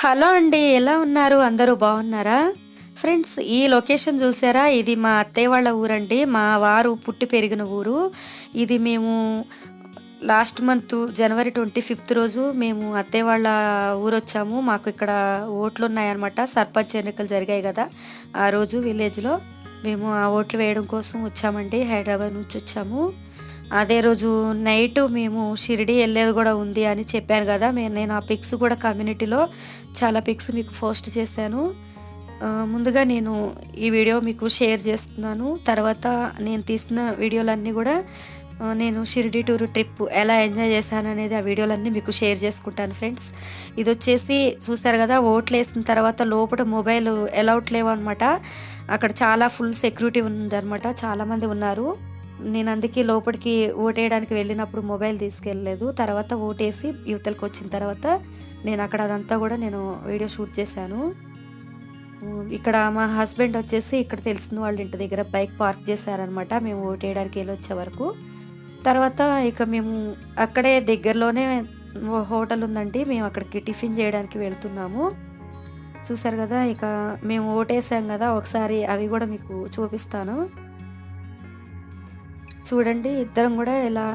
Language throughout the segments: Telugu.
హలో అండి ఎలా ఉన్నారు? అందరూ బాగున్నారా? ఫ్రెండ్స్ ఈ లొకేషన్ చూసారా? ఇది మా అత్తయ్య వాళ్ళ ఊరండి. మా వారు పుట్టి పెరిగిన ఊరు. ఇది మేము లాస్ట్ మంత్ జనవరి ట్వంటీ ఫిఫ్త్ రోజు మేము అత్తయ్య వాళ్ళ ఊరు వచ్చాము మాకు ఇక్కడ ఓట్లు ఉన్నాయన్నమాట సర్పంచ్ ఎన్నికలు జరిగాయి కదా ఆ రోజు విలేజ్లో మేము ఆ ఓట్లు వేయడం కోసం వచ్చామండి. హైదరాబాద్ నుంచి వచ్చాము. అదే రోజు నైట్ మేము షిరిడి వెళ్ళేది కూడా ఉంది అని చెప్పాను కదా. మేము నేను ఆ పిక్స్ కూడా కమ్యూనిటీలో చాలా పిక్స్ మీకు పోస్ట్ చేశాను. ముందుగా నేను ఈ వీడియో మీకు షేర్ చేస్తున్నాను. తర్వాత నేను తీసిన వీడియోలన్నీ కూడా నేను షిరిడి టూర్ ట్రిప్ ఎలా ఎంజాయ్ చేశాను అనేది ఆ వీడియోలన్నీ మీకు షేర్ చేసుకుంటాను ఫ్రెండ్స్ ఇది వచ్చేసి చూసారు కదా ఓట్లు వేసిన తర్వాత లోపల మొబైల్ అలౌట్ లేవు అనమాట అక్కడ చాలా ఫుల్ సెక్యూరిటీ ఉందన్నమాట. చాలామంది ఉన్నారు. నేను అందుకే లోపలికి ఓటేయడానికి వెళ్ళినప్పుడు మొబైల్ తీసుకెళ్ళలేదు. తర్వాత ఓటేసి యువతలకు వచ్చిన తర్వాత నేను అక్కడ అదంతా కూడా నేను వీడియో షూట్ చేశాను. ఇక్కడ మా హస్బెండ్ వచ్చేసి ఇక్కడ తెలిసిన వాళ్ళ ఇంటి దగ్గర బైక్ పార్క్ చేశారనమాట మేము ఓటేయడానికి వెళ్ళొచ్చే వరకు. తర్వాత ఇక మేము అక్కడే దగ్గరలోనే హోటల్ ఉందండి. మేము అక్కడికి టిఫిన్ చేయడానికి వెళ్తున్నాము. చూసారు కదా ఇక మేము ఓటేసాం కదా ఒకసారి అవి కూడా మీకు చూపిస్తాను. చూడండి ఇద్దరం కూడా ఇలా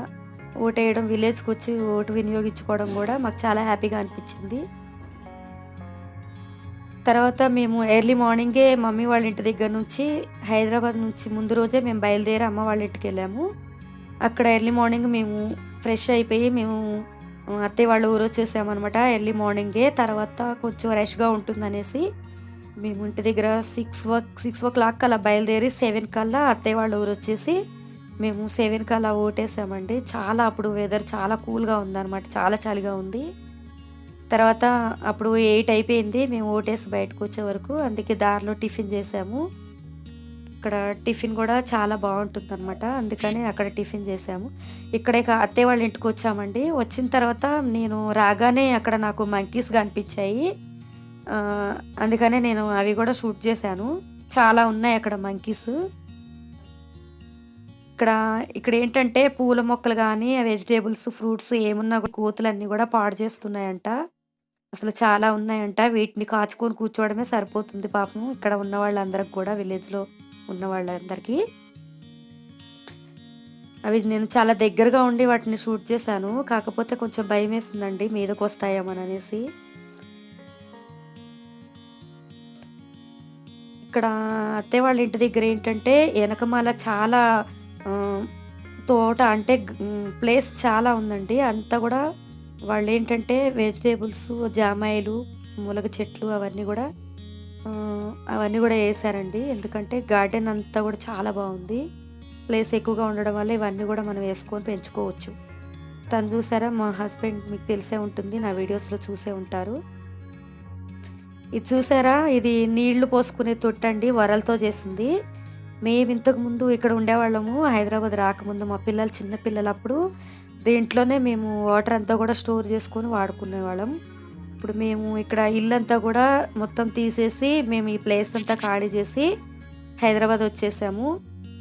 ఓటేయడం విలేజ్కి వచ్చి ఓటు వినియోగించుకోవడం కూడా మాకు చాలా హ్యాపీగా అనిపించింది. తర్వాత మేము ఎర్లీ మార్నింగే మమ్మీ వాళ్ళ ఇంటి దగ్గర నుంచి హైదరాబాద్ నుంచి ముందు రోజే మేము బయలుదేరి అమ్మ వాళ్ళ ఇంటికి వెళ్ళాము. అక్కడ ఎర్లీ మార్నింగ్ మేము ఫ్రెష్ అయిపోయి మేము అత్తయ్య వాళ్ళ ఊరు వచ్చేసామన్నమాట ఎర్లీ మార్నింగే. తర్వాత కొంచెం రష్గా ఉంటుందనేసి మేము ఇంటి దగ్గర six o six o'clock అలా బయలుదేరి సెవెన్ కల్లా అత్తయ్య వాళ్ళ ఊరు వచ్చేసి మేము సెవెన్ కల్లా ఓటేసామండి. చాలా అప్పుడు వెదర్ చాలా కూల్గా ఉందన్నమాట. చాలా చలిగా ఉంది. తర్వాత అప్పుడు ఎయిట్ అయిపోయింది. మేము ఓటేసి బయటకు వచ్చే వరకు అందుకే దారిలో టిఫిన్ చేసాము. ఇక్కడ టిఫిన్ కూడా చాలా బాగుంటుంది అనమాట అందుకని అక్కడ టిఫిన్ చేసాము. ఇక్కడే కా- అత్తయ్య వాళ్ళ ఇంటికి వచ్చామండి. వచ్చిన తర్వాత నేను రాగానే అక్కడ నాకు మంకీస్ కనిపించాయి. అందుకనే నేను అవి కూడా షూట్ చేశాను. చాలా ఉన్నాయి అక్కడ మంకీస్ ఇక్కడ ఇక్కడ ఏంటంటే పూల మొక్కలు కానీ వెజిటేబుల్స్ ఫ్రూట్స్ ఏమున్నా కూడా కోతులన్నీ కూడా పాడు చేస్తున్నాయంట. అసలు చాలా ఉన్నాయంట. వీటిని కాచుకొని కూర్చోవడమే సరిపోతుంది పాపం. ఇక్కడ ఉన్న వాళ్ళందరికి కూడా విలేజ్లో ఉన్న వాళ్ళందరికీ. అవి నేను చాలా దగ్గరగా ఉండి వాటిని షూట్ చేశాను. కాకపోతే కొంచెం భయం వేస్తుందండి మీదకు వస్తాయేమని అనేసి. ఇక్కడ అత్తే వాళ్ళ ఇంటి దగ్గర ఏంటంటే వెనకమాల చాలా తోట అంటే ప్లేస్ చాలా ఉందండి. అంతా కూడా వాళ్ళు ఏంటంటే వెజిటేబుల్స్ జామాయిలు ములగ చెట్లు అవన్నీ కూడా అవన్నీ కూడా వేసారండి. ఎందుకంటే గార్డెన్ అంతా కూడా చాలా బాగుంది. ప్లేస్ ఎక్కువగా ఉండడం వల్ల ఇవన్నీ కూడా మనం వేసుకొని పెంచుకోవచ్చు. తను చూసారా? మా హస్బెండ్ మీకు తెలిసే ఉంటుంది. నా వీడియోస్లో చూసే ఉంటారు. ఇది చూసారా? ఇది నీళ్ళు పోసుకునే తొట్టండి వరలతో చేసింది. మేము ఇంతకు ముందు ఇక్కడ ఉండేవాళ్ళము. హైదరాబాద్ రాకముందు మా పిల్లలు చిన్న పిల్లలప్పుడు దీంట్లోనే మేము వాటర్ అంతా కూడా స్టోర్ చేసుకొని వాడుకునేవాళ్ళం. ఇప్పుడు మేము ఇక్కడ ఇల్లంతా కూడా మొత్తం తీసేసి మేము ఈ ప్లేస్ అంతా ఖాళీ చేసి హైదరాబాద్ వచ్చేసాము.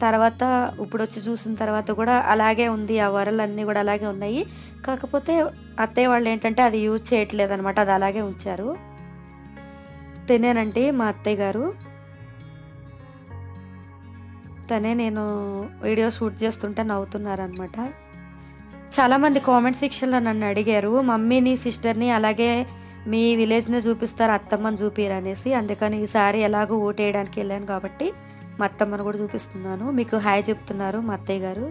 తర్వాత ఇప్పుడు వచ్చి చూసిన తర్వాత కూడా అలాగే ఉంది. ఆ వరలన్నీ కూడా అలాగే ఉన్నాయి. కాకపోతే అత్తయ్య వాళ్ళు ఏంటంటే అది యూజ్ చేయట్లేదు అనమాట అది అలాగే ఉంచారు. తినేనండి మా అత్తయ్య గారు. తనే నేను వీడియో షూట్ చేస్తుంటే నవ్వుతున్నారనమాట చాలామంది కామెంట్ సెక్షన్లో నన్ను అడిగారు మమ్మీని సిస్టర్ని అలాగే మీ విలేజ్ని చూపిస్తారు అత్తమ్మని చూపిరు అనేసి. అందుకని ఈసారి ఎలాగో ఓటేయడానికి వెళ్ళాను కాబట్టి మా అత్తమ్మను కూడా చూపిస్తున్నాను. మీకు హాయ్ చెప్తున్నారు మా అత్తయ్య గారు.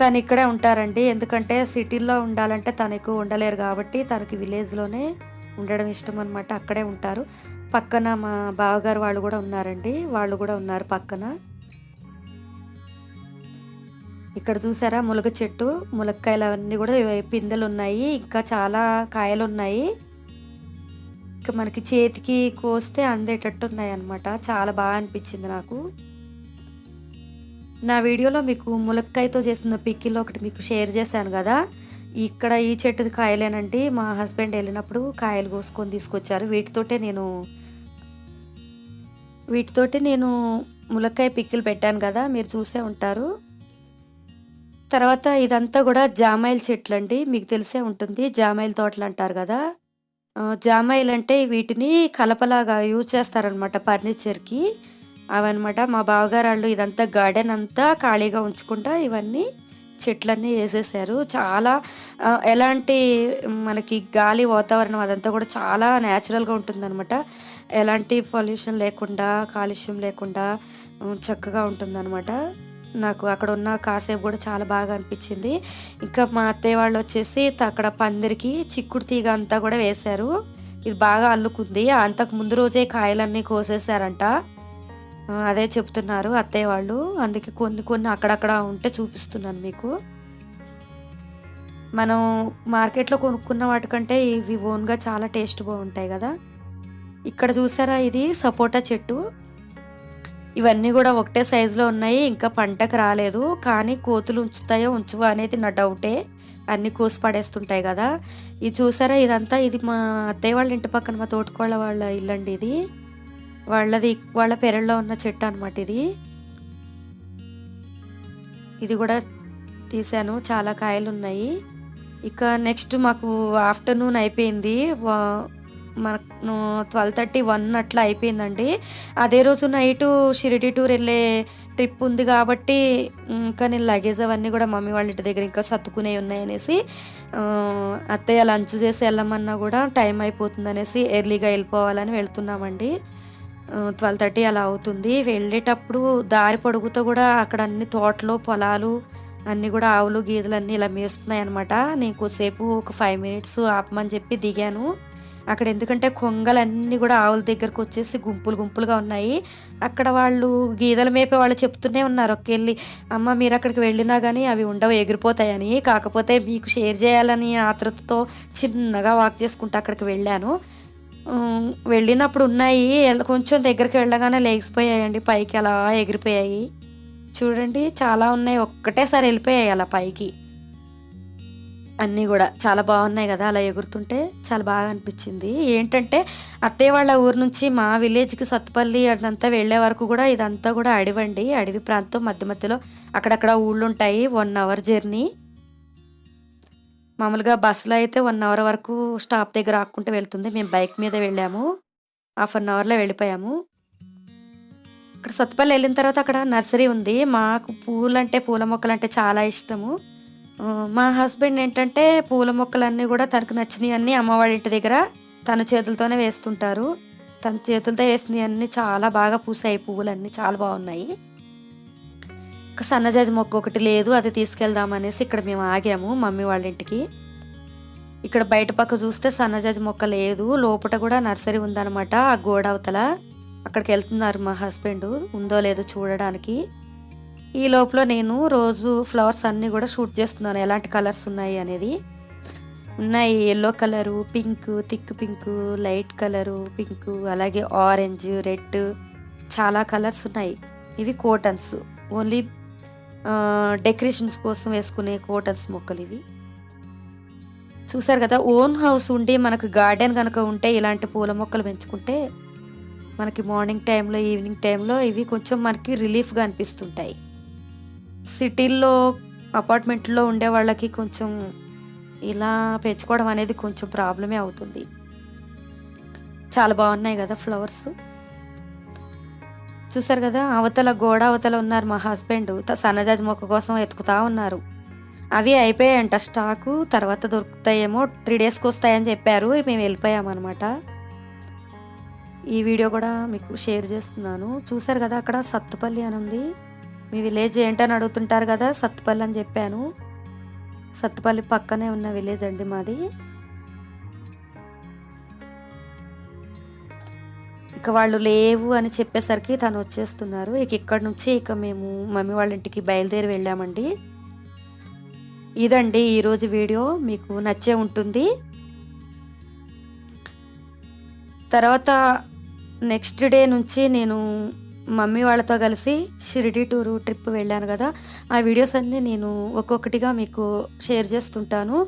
తను ఇక్కడే ఉంటారండి. ఎందుకంటే సిటీల్లో ఉండాలంటే తను ఎక్కువ ఉండలేరు కాబట్టి తనకి విలేజ్లోనే ఉండడం ఇష్టం అనమాట అక్కడే ఉంటారు. పక్కన మా బావగారు వాళ్ళు కూడా ఉన్నారండి. వాళ్ళు కూడా ఉన్నారు పక్కన. ఇక్కడ చూసారా ములగ చెట్టు ములక్కాయలు అవన్నీ కూడా పిందెలు ఉన్నాయి ఇంకా చాలా కాయలు ఉన్నాయి ఇంకా మనకి చేతికి కోస్తే అందేటట్టు ఉన్నాయి అన్నమాట చాలా బాగా అనిపించింది నాకు. నా వీడియోలో మీకు ములక్కాయతో చేసిన పిక్కిలో ఒకటి మీకు షేర్ చేశాను కదా. ఇక్కడ ఈ చెట్టుది కాయలేనండి. మా హస్బెండ్ వెళ్ళినప్పుడు కాయలు కోసుకొని తీసుకొచ్చారు. వీటితోటే నేను వీటితోటి నేను ములక్కాయ పిక్కిలు పెట్టాను కదా మీరు చూసే ఉంటారు. తర్వాత ఇదంతా కూడా జామాయిల చెట్లు అండి మీకు తెలిసే ఉంటుంది. జామాయిల తోటలు అంటారు కదా. జామాయిలు అంటే వీటిని కలపలాగా యూజ్ చేస్తారనమాట ఫర్నిచర్కి. అవన్నమాట మా బావగారాళ్ళు ఇదంతా గార్డెన్ అంతా ఖాళీగా ఉంచకుండా ఇవన్నీ చెట్లన్నీ వేసేసారు. చాలా ఎలాంటి మనకి గాలి వాతావరణం అదంతా కూడా చాలా న్యాచురల్గా ఉంటుందన్నమాట. ఎలాంటి పొల్యూషన్ లేకుండా కాలుష్యం లేకుండా చక్కగా ఉంటుందన్నమాట. నాకు అక్కడ ఉన్న కాసేపు కూడా చాలా బాగా అనిపించింది. ఇంకా మా అత్తయ్య వాళ్ళు వచ్చేసి అక్కడ పందిరికి చిక్కుడు తీగ అంతా కూడా వేశారు. ఇది బాగా అల్లుకుంది. అంతకు ముందు రోజే కాయలన్నీ కోసేసారంట అదే చెప్తున్నారు అత్తయ్య వాళ్ళు. అందుకే కొన్ని కొన్ని అక్కడక్కడ ఉంటే చూపిస్తున్నాను మీకు. మనం మార్కెట్లో కొనుక్కున్న వాటికంటే ఇవి ఓన్గా చాలా టేస్ట్ బాగుంటాయి కదా. ఇక్కడ చూసారా ఇది? సపోటా చెట్టు. ఇవన్నీ కూడా ఒకటే సైజులో ఉన్నాయి. ఇంకా పంటకు రాలేదు. కానీ కోతులు ఉంచుతాయో ఉంచువా అనేది నా డౌటే. అన్ని కోసి పడేస్తుంటాయి కదా. ఇది చూసారా? ఇదంతా ఇది మా అత్తయ్య వాళ్ళ ఇంటి పక్కన మా తోటకోళ్ళ వాళ్ళ ఇల్లండి ఇది. వాళ్ళది వాళ్ళ పెరల్లో ఉన్న చెట్టు అనమాట ఇది. ఇది కూడా తీసాను చాలా కాయలు ఉన్నాయి. ఇక నెక్స్ట్ మాకు ఆఫ్టర్నూన్ అయిపోయింది. మనకు ట్వెల్వ్ థర్టీ వన్ అట్లా అయిపోయిందండి. అదే రోజు నైట్ షిరిడి టూర్ వెళ్ళే ట్రిప్ ఉంది కాబట్టి ఇంకా నేను లగేజ్ అవన్నీ కూడా మమ్మీ వాళ్ళ ఇంటి దగ్గర ఇంకా సర్దుకునే ఉన్నాయనేసి అత్తయ్య లంచ్ చేసి వెళ్ళమన్నా కూడా టైం అయిపోతుంది అనేసి ఎర్లీగా వెళ్ళిపోవాలని వెళ్తున్నామండి. ట్వెల్వ్ థర్టీ అలా అవుతుంది. వెళ్ళేటప్పుడు దారి పొడుగుతో కూడా అక్కడ అన్ని తోటలు పొలాలు అన్నీ కూడా ఆవులు గీదలు అన్నీ ఇలా మేస్తున్నాయి అనమాట నేను కొద్దిసేపు ఒక ఫైవ్ మినిట్స్ ఆపమని చెప్పి దిగాను. అక్కడ ఎందుకంటే కొంగలన్నీ కూడా ఆవుల దగ్గరకు వచ్చేసి గుంపులు గుంపులుగా ఉన్నాయి. అక్కడ వాళ్ళు గీదలు మేపే వాళ్ళు చెప్తూనే ఉన్నారు. ఒకెళ్ళి అమ్మ మీరు అక్కడికి వెళ్ళినా కానీ అవి ఉండవు ఎగిరిపోతాయని. కాకపోతే మీకు షేర్ చేయాలని ఆతృతతో చిన్నగా వాక్ చేసుకుంటూ అక్కడికి వెళ్ళాను. వెళ్ళినప్పుడు ఉన్నాయి. కొంచెం దగ్గరికి వెళ్ళగానే లేచిపోయాయండి. పైకి అలా ఎగిరిపోయాయి. చూడండి చాలా ఉన్నాయి. ఒక్కటేసారి వెళ్ళిపోయాయి అలా పైకి. అన్నీ కూడా చాలా బాగున్నాయి కదా అలా ఎగురుతుంటే. చాలా బాగా అనిపించింది. ఏంటంటే అత్తయ్య వాళ్ళ ఊరు నుంచి మా విలేజ్కి సత్తుపల్లి అదంతా వెళ్ళే వరకు కూడా ఇదంతా కూడా అడివండి. అడవి ప్రాంతం మధ్య మధ్యలో అక్కడక్కడ ఊళ్ళు ఉంటాయి వన్ అవర్ జర్నీ. మామూలుగా బస్సులో అయితే వన్ అవర్ వరకు స్టాప్ దగ్గర ఆక్కుంటూ వెళ్తుంది. మేము బైక్ మీద వెళ్ళాము. హాఫ్ అన్ అవర్లో వెళ్ళిపోయాము. ఇక్కడ సత్తుపల్లి వెళ్ళిన తర్వాత అక్కడ నర్సరీ ఉంది. మాకు పూలంటే పూల మొక్కలు అంటే చాలా ఇష్టము. మా హస్బెండ్ ఏంటంటే పూల మొక్కలన్నీ కూడా తనకు నచ్చినవి అన్నీ అమ్మవాడి ఇంటి దగ్గర తన చేతులతోనే వేస్తుంటారు. తన చేతులతో వేసినవి అన్నీ చాలా బాగా పూసాయి. పువ్వులన్నీ చాలా బాగున్నాయి. సన్నజాజి మొక్క ఒకటి లేదు అది తీసుకెళ్దాం అనేసి ఇక్కడ మేము ఆగాము మమ్మీ వాళ్ళ ఇంటికి. ఇక్కడ బయట పక్క చూస్తే సన్నజాజి మొక్క లేదు లోపల కూడా నర్సరీ ఉందన్నమాట ఆ గోడ అవతల. అక్కడికి వెళ్తున్నారు మా హస్బెండ్ ఉందో లేదో చూడడానికి. ఈ లోపల నేను రోజు ఫ్లవర్స్ అన్నీ కూడా షూట్ చేస్తున్నాను ఎలాంటి కలర్స్ ఉన్నాయి అనేది. ఉన్నాయి yellow colour pink thick pink light colour pink అలాగే ఆరెంజ్ రెడ్ చాలా కలర్స్ ఉన్నాయి. ఇవి కోటన్స్ ఓన్లీ డెకరేషన్స్ కోసం వేసుకునే కోటల్స్ మొక్కలు ఇవి. చూసారు కదా ఓన్ హౌస్ ఉండి మనకు గార్డెన్ కనుక ఉంటే ఇలాంటి పూల మొక్కలు పెంచుకుంటే మనకి మార్నింగ్ టైంలో ఈవినింగ్ టైంలో ఇవి కొంచెం మనకి రిలీఫ్గా అనిపిస్తుంటాయి. సిటీల్లో అపార్ట్మెంట్లో ఉండే వాళ్ళకి కొంచెం ఇలా పెంచుకోవడం అనేది కొంచెం ప్రాబ్లమే అవుతుంది. చాలా బాగున్నాయి కదా ఫ్లవర్స్ చూసారు కదా అవతల గోడ అవతల ఉన్నారు మా హస్బెండ్. త- సన్నజాజి మొక్క కోసం ఎతుకుతా ఉన్నారు. అవి అయిపోయాయంట స్టాకు తర్వాత దొరుకుతాయేమో త్రీ డేస్కి వస్తాయని చెప్పారు మేము వెళ్ళిపోయామన్నమాట. ఈ వీడియో కూడా మీకు షేర్ చేస్తున్నాను. చూసారు కదా అక్కడ సత్తుపల్లి అని ఉంది. మీ విలేజ్ ఏంటని అడుగుతుంటారు కదా సత్తుపల్లి అని చెప్పాను. సత్తుపల్లి పక్కనే ఉన్న విలేజ్ అండి మాది. ఇక వాళ్ళు లేవు అని చెప్పేసరికి తను వచ్చేస్తున్నారు. ఇక ఇక్కడ నుంచి ఇక మేము మమ్మీ వాళ్ళ ఇంటికి బయలుదేరి వెళ్ళామండి. ఇదండి ఈరోజు వీడియో. మీకు నచ్చే ఉంటుంది. తర్వాత నెక్స్ట్ డే నుంచి నేను మమ్మీ వాళ్ళతో కలిసి షిరిడి టూరు ట్రిప్ వెళ్ళాను కదా. ఆ వీడియోస్ అన్నీ నేను ఒక్కొక్కటిగా మీకు షేర్ చేస్తుంటాను.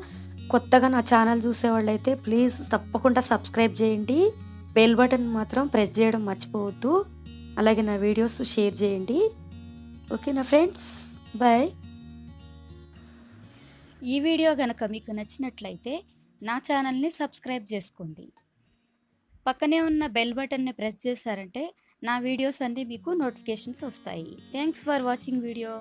కొత్తగా నా ఛానల్ చూసేవాళ్ళైతే ప్లీజ్ తప్పకుండా సబ్స్క్రైబ్ చేయండి. బెల్ బటన్ మాత్రం ప్రెస్ చేయడం మర్చిపోవద్దు. అలాగే నా వీడియోస్ షేర్ చేయండి. ఓకే నా ఫ్రెండ్స్ బాయ్. ఈ వీడియో కనుక మీకు నచ్చినట్లయితే నా ఛానల్ని సబ్స్క్రైబ్ చేసుకోండి. పక్కనే ఉన్న బెల్ బటన్ని ప్రెస్ చేశారంటే నా వీడియోస్ అన్నీ మీకు నోటిఫికేషన్స్ వస్తాయి. Thanks for watching video.